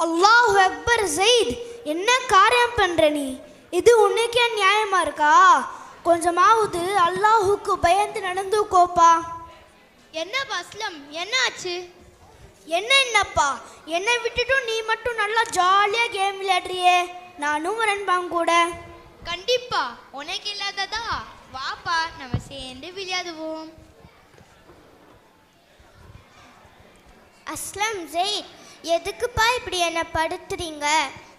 அல்லாஹ் Akbar Zaid என்ன காரியம் பண்ற நீ? இது உனக்கே நியாயமா இருக்கா? கொஞ்சமாவது அல்லாஹுக்கு பயந்து நடந்துக்கோப்பா என்னப்பா அஸ்லம் என்ன ஆச்சு? என்ன என்னப்பா? என்னை விட்டுட்டும் நீ மட்டும் நல்லா ஜாலியாக கேம் விளையாடுறியே. நானும் வரேன்பாங்க கூட. கண்டிப்பா. உனக்கு இல்லாததா? வாப்பா நம்ம சேர்ந்து விளையாடுவோம். அஸ்லம் ஜெயித் எதுக்குப்பா இப்படி என்னை படுத்துறீங்க?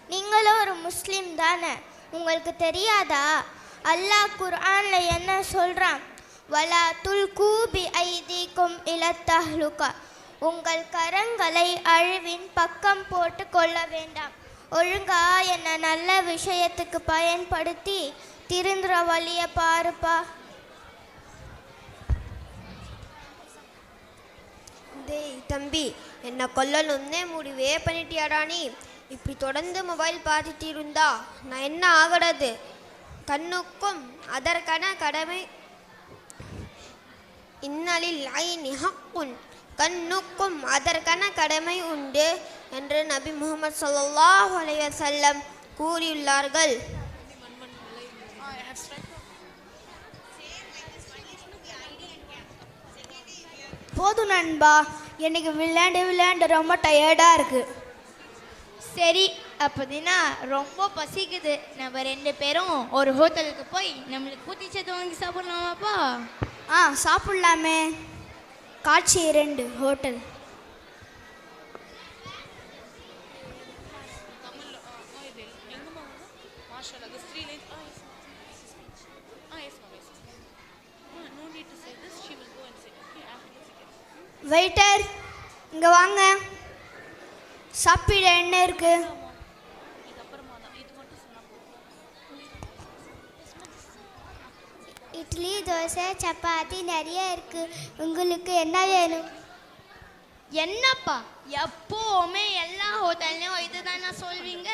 நீங்களும் ஒரு முஸ்லீம் தானே? உங்களுக்கு தெரியாதா? அல்லாஹ் குர்ஆன்ல என்ன சொல்றான்? வலா துல் கூபி ஐதீக்கும் இலத்தஹ்லுகா உங்கள் கரங்களை அழிவின் பக்கம் போட்டு கொள்ள வேண்டாம். ஒழுங்கா என்னை நல்ல விஷயத்துக்கு பயன்படுத்தி திருந்துற வழியை பாருப்பா. டேய் தம்பி என்னை கொல்லணும்னே முடிவே பண்ணிட்டியாடா நீ இப்படி தொடர்ந்து மொபைல் பார்த்துட்டு இருந்தா நான் என்ன ஆகிறது? கண்ணுக்கும் அதற்கான கடமை. இன்னலில் ஐ நிஹக்குன் கண்ணுக்கும் அதற்கான கடமை உண்டு என்று நபி முகமது ஸல்லல்லாஹு அலைஹி கூறியுள்ளார்கள். போதும் நண்பா. எனக்கு விளையாண்டு விளையாண்டு ரொம்ப டயர்டாக இருக்கு சரி அப்படின்னா ரொம்ப பசிக்குது நம்ம ரெண்டு பேரும் ஒரு ஹோட்டலுக்கு போய் நம்மளுக்கு குதிச்சது வாங்கி சாப்பிடலாமாப்பா ஆ சாப்பிட்லாமே காட்சி இரண்டு hotel. Ah, yes, ma'am. Yes, ma'am. Yes, ma'am. No need to say this. She will go and say. Okay, after the ticket. Waiter இங்கே வாங்க. சாப்பிட என்ன இருக்கு? இட்லி தோசை சப்பாத்தி நிறைய இருக்கு. உங்களுக்கு என்ன வேணும்? என்னப்பா? எப்போவுமே எல்லா ஹோட்டல்லையும் இதுதானே சொல்வீங்க?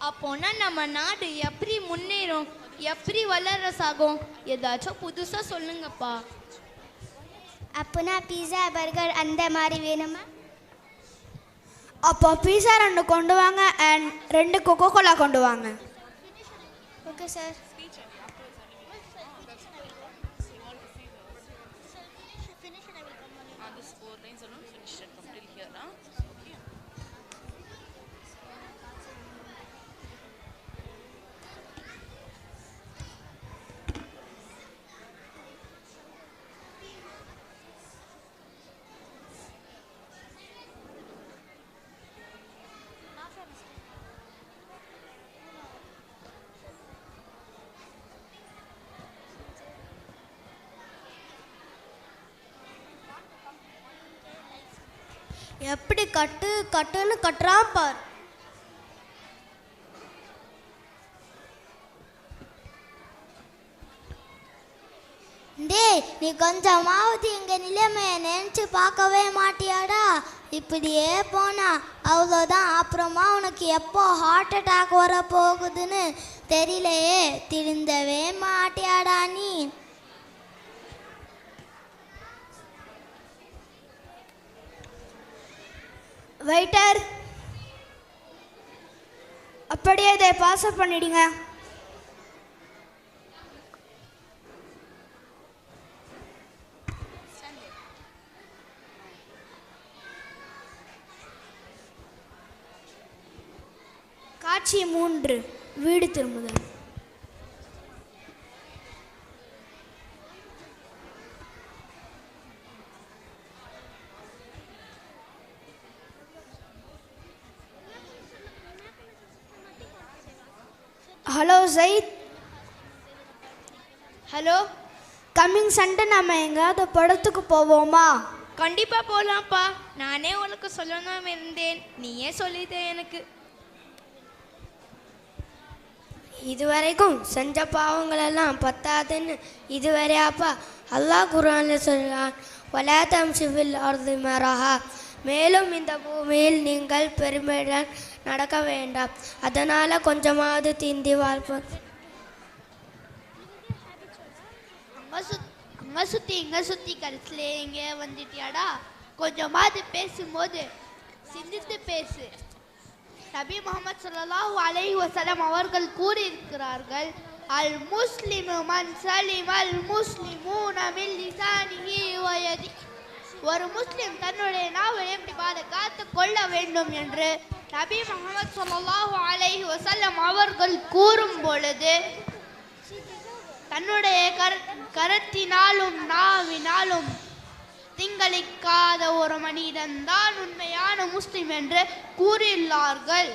அப்போனா நம்ம நாடு எப்படி முன்னேறும்? எப்படி வளரஸ் ஆகும் ஏதாச்சும் புதுசா சொல்லுங்கப்பா. அப்போனா பீஸா பர்கர் அந்த மாதிரி வேணுமா அப்போ பீஸா ரெண்டு கொண்டு வாங்க அண்ட் ரெண்டு கொக்கோ கோலா கொண்டு வாங்க ஓகே சார் எப்படி கட்டு கட்டுன்னு கட்டுறான் பார். டேய் நீ கொஞ்சமாவது எங்க நிலைமையை நினைச்சு பார்க்கவே மாட்டியாடா. இப்படியே போனா அவ்வளோதான் அப்புறமா உனக்கு எப்போ ஹார்ட் அட்டாக் வர போகுதுன்னு தெரியலையே. திருந்தவே மாட்டியாடா நீ. வெயிட்டர் அப்படியே இதை பாஸ் பண்ணிடுங்க. காட்சி மூன்று வீடு திரும்புதல் hello Jayith. Hello? Coming Sunday நம்ம எங்கேயாவது படத்துக்கு போவோமா? கண்டிப்பா போலாம்ப்பா. நானே உனக்கு சொல்லணும் இருந்தேன். நீயே சொல்லிட்டே எனக்கு. இதுவரைக்கும் செஞ்ச பாவங்களெல்லாம் பத்தாதுன்னு இதுவரையாப்பா. அல்லாஹ் குர்ஆன்ல சொல்றான் வலாத்தம் சிவில் அர்து மரஹா. மேலும் இந்த பூமியில் நீங்கள் பெருமையுடன் நடக்க வேண்டாம். அதனால கொஞ்சமாவது தீந்தி வாழ்ப்போம் அங்க சுத் அங்க சுத்தி இங்க சுத்தி கடைசியில எங்க வந்துட்டியாடா. கொஞ்சமாவது பேசும்போது சிந்தித்து பேசு. நபி முகமது ஸல்லல்லாஹு அலை வசலம் அவர்கள் கூறியிருக்கிறார்கள் அல் முஸ்லிமு மன் சலிம் அல் முஸ்லிமூன மின் லிசானிஹி வயதி ஒரு முஸ்லிம் தன்னுடைய நாவை எப்படி பாதுகாத்து கொள்ள வேண்டும் என்று நபி முகமது சொல்லாஹு அலைஹி வசல்லம் அவர்கள் கூறும் பொழுது தன்னுடைய கர கரத்தினாலும் நாவினாலும் திங்களிக்காத ஒரு மனிதன் தான் உண்மையான முஸ்லிம் என்று கூறியுள்ளார்கள்.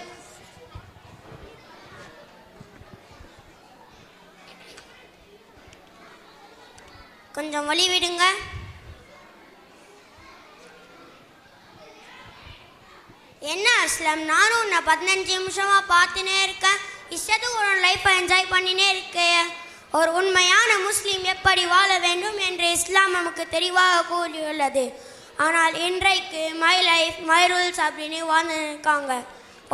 கொஞ்சம் வழி விடுங்க. என்ன அஸ்லம்? நானும் உன்னை பதினஞ்சு நிமிஷமாக பார்த்துனே இருக்கேன். இஷ்டத்துக்கு ஒரு லைஃப்பை என்ஜாய் பண்ணினே இருக்கேன் ஒரு உண்மையான முஸ்லீம் எப்படி வாழ வேண்டும் என்று இஸ்லாம் நமக்கு தெளிவாக கூறியுள்ளது. ஆனால் இன்றைக்கு மை லைஃப் மை ரூல்ஸ் அப்படின்னு வாழ்ந்து இருக்காங்க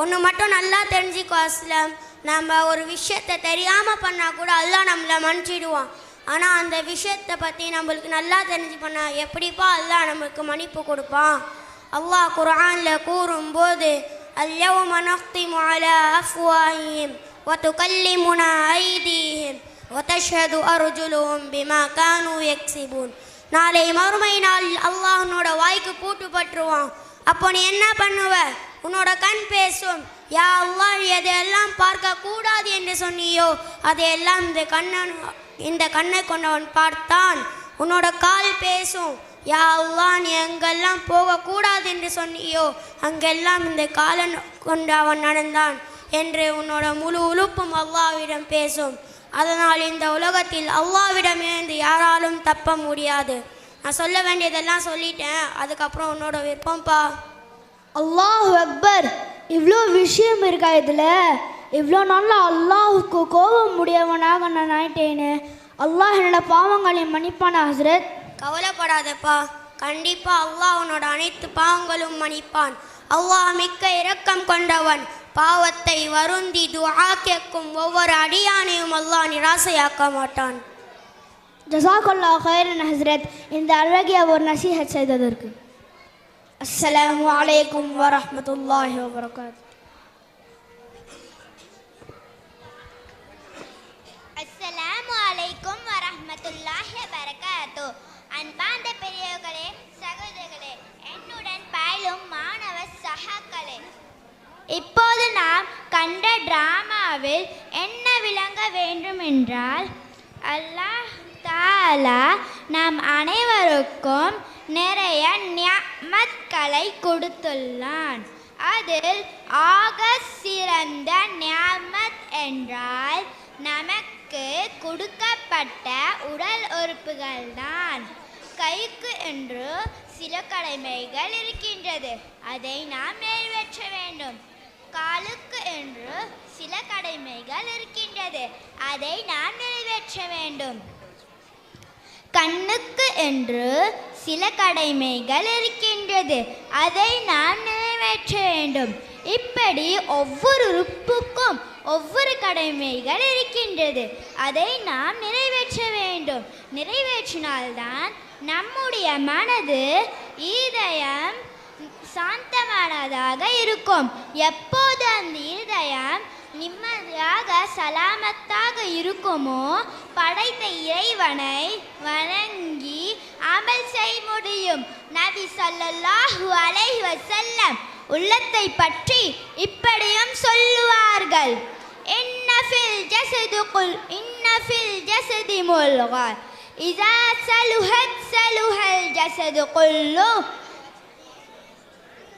ஒன்று மட்டும் நல்லா தெரிஞ்சுக்கோ அஸ்லம். நம்ம ஒரு விஷயத்தை தெரியாமல் பண்ணால் கூட அல்லா நம்மளை மன்னிச்சிடுவான். ஆனால் அந்த விஷயத்தை பற்றி நம்மளுக்கு நல்லா தெரிஞ்சு பண்ணால் எப்படிப்பா அல்லா நம்மளுக்கு மன்னிப்பு கொடுப்பான்? அல்லாஹ் குர்ஆனில் கூறும்போது اليوم نختم على أفواههم وتكلمنا أيديهم وتشهد أرجلهم بما كانوا يكسبون நாளை மறுமை நாள் அல்லாஹ் உன்னோட வாய்க்கு பூட்டு பட்டுருவான் அப்போ நீ என்ன பண்ணுவ உன்னோட கண் பேசும் யா அல்லாஹ் எதையெல்லாம் பார்க்க கூடாது என்று சொன்னியோ அதையெல்லாம் இந்த கண்ணன் இந்த கண்ணை கொண்டவன் பார்த்தான் உன்னோட கால் பேசும். யா அல்லாஹ் நீ எங்கெல்லாம் போகக்கூடாது என்று சொன்னியோ? அங்கெல்லாம் இந்த காலன் கொண்டு அவன் நடந்தான் என்று உன்னோட முழு உழுப்பும் அல்லாஹ்விடம் பேசும். அதனால் இந்த உலகத்தில் அல்லாஹ்விடமிருந்து யாராலும் தப்ப முடியாது. நான் சொல்ல வேண்டியதெல்லாம் சொல்லிட்டேன். அதுக்கப்புறம் உன்னோட விருப்பம்ப்பா அல்லாஹ் அக்பர் இவ்வளோ விஷயம் இருக்கா இதில்? இவ்வளோ நாளில் அல்லாஹுக்கு கோபம் முடியவனாக நான் ஆயிட்டேன்னு அல்லாஹ் என்னோட பாவங்களை மன்னிப்பானா ஹஸ்ரத் கவலைப்படாதப்பா. கண்டிப்பா அல்லாஹ் உன்னோட அனைத்து பாவங்களும் மன்னிப்பான். அல்லாஹ் மிக்க இரக்கம் கொண்டவன். பாவத்தை வருந்தி துஆ கேட்கும் ஒவ்வொரு அடியானையும் அல்லாஹ் நிராசையாக்க மாட்டான். ஜசாக்கல்லா ஹைரன் ஹஸ்ரத் இந்த அழகிய ஒரு நசீஹத் செய்ததற்கு. அஸ்ஸலாமு அலைக்கும் வரஹ்மத்துல்லாஹி வபரகாத். என்றால் அல்லாஹ் தாலா நாம் அனைவருக்கும் நிறைய நியமத்களை கொடுத்துள்ளான். அதில் ஆக சிறந்த நியமத் என்றால் நமக்கு கொடுக்கப்பட்ட உடல் உறுப்புகள் தான் கைக்கு என்று சில கடமைகள் இருக்கின்றது. அதை நாம் நிறைவேற்ற வேண்டும். காலுக்கு என்று சில கடமைகள் இருக்கின்றது. அதை நான் நிறைவேற்ற வேண்டும். கண்ணுக்கு என்று சில கடமைகள் இருக்கின்றது. அதை நாம் நிறைவேற்ற வேண்டும். இப்படி ஒவ்வொரு உறுப்புக்கும் ஒவ்வொரு கடமைகள் இருக்கின்றது. அதை நாம் நிறைவேற்ற வேண்டும். நிறைவேற்றினால்தான் நம்முடைய மனது இதயம் சாந்தமானதாக இருக்கும். எப்போது அந்த இருதயம் நிம்மதியாக சலாமத்தாக இருக்குமோ? படைத்த இறைவனை வணங்கி அமல் செய்ய முடியும். நபி சொல்லல்லாஹு அலைஹி வசல்லம் உள்ளத்தை பற்றி இப்படியும் சொல்லுவார்கள். இன்ன ஃபில் ஜஸது குல் இன்ன ஃபில் ஜஸதி முல்கா இதா சலுஹத் சலுஹல் ஜஸது குல்லு.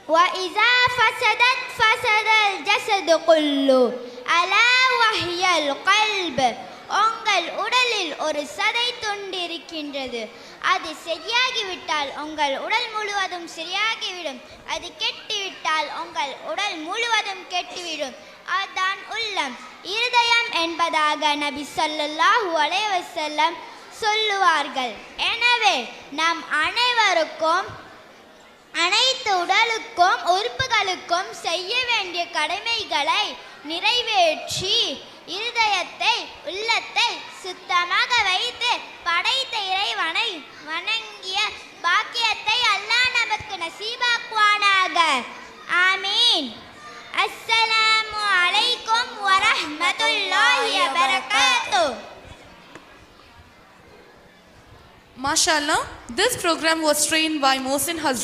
وإذا فسدت فسد الجسد كله ألا وهي القلب உங்கள் உடலில் ஒரு சதை துண்டு இருக்கின்றது அது சரியாகிவிட்டால் உங்கள் உடல் முழுவதும் சரியாகிவிடும் அது கெட்டுவிட்டால் உங்கள் உடல் முழுவதும் கெட்டுவிடும் அதுதான் உள்ளம் இருதயம் என்பதாக நபி ஸல்லல்லாஹு அலைஹி வஸல்லம் சொல்லுவார்கள் எனவே நாம் அனைவருக்கும் அனைத்து உடலுக்கும் உறுப்புகளுக்கும் செய்ய வேண்டிய கடமைகளை நிறைவேற்றி இருதயத்தை உள்ளத்தை சுத்தமாக வைத்து படைத்த இறைவனை வணங்கிய பாக்கியத்தை அல்லாஹ் நமக்கு நசீபாக்குவானாக. ஆமீன். அஸ்ஸலாமு அலைக்கும் வரஹ்மத்துல்லாஹி வபரகாத்து. MashaAllah, this program was trained by Mohsin Hazrat.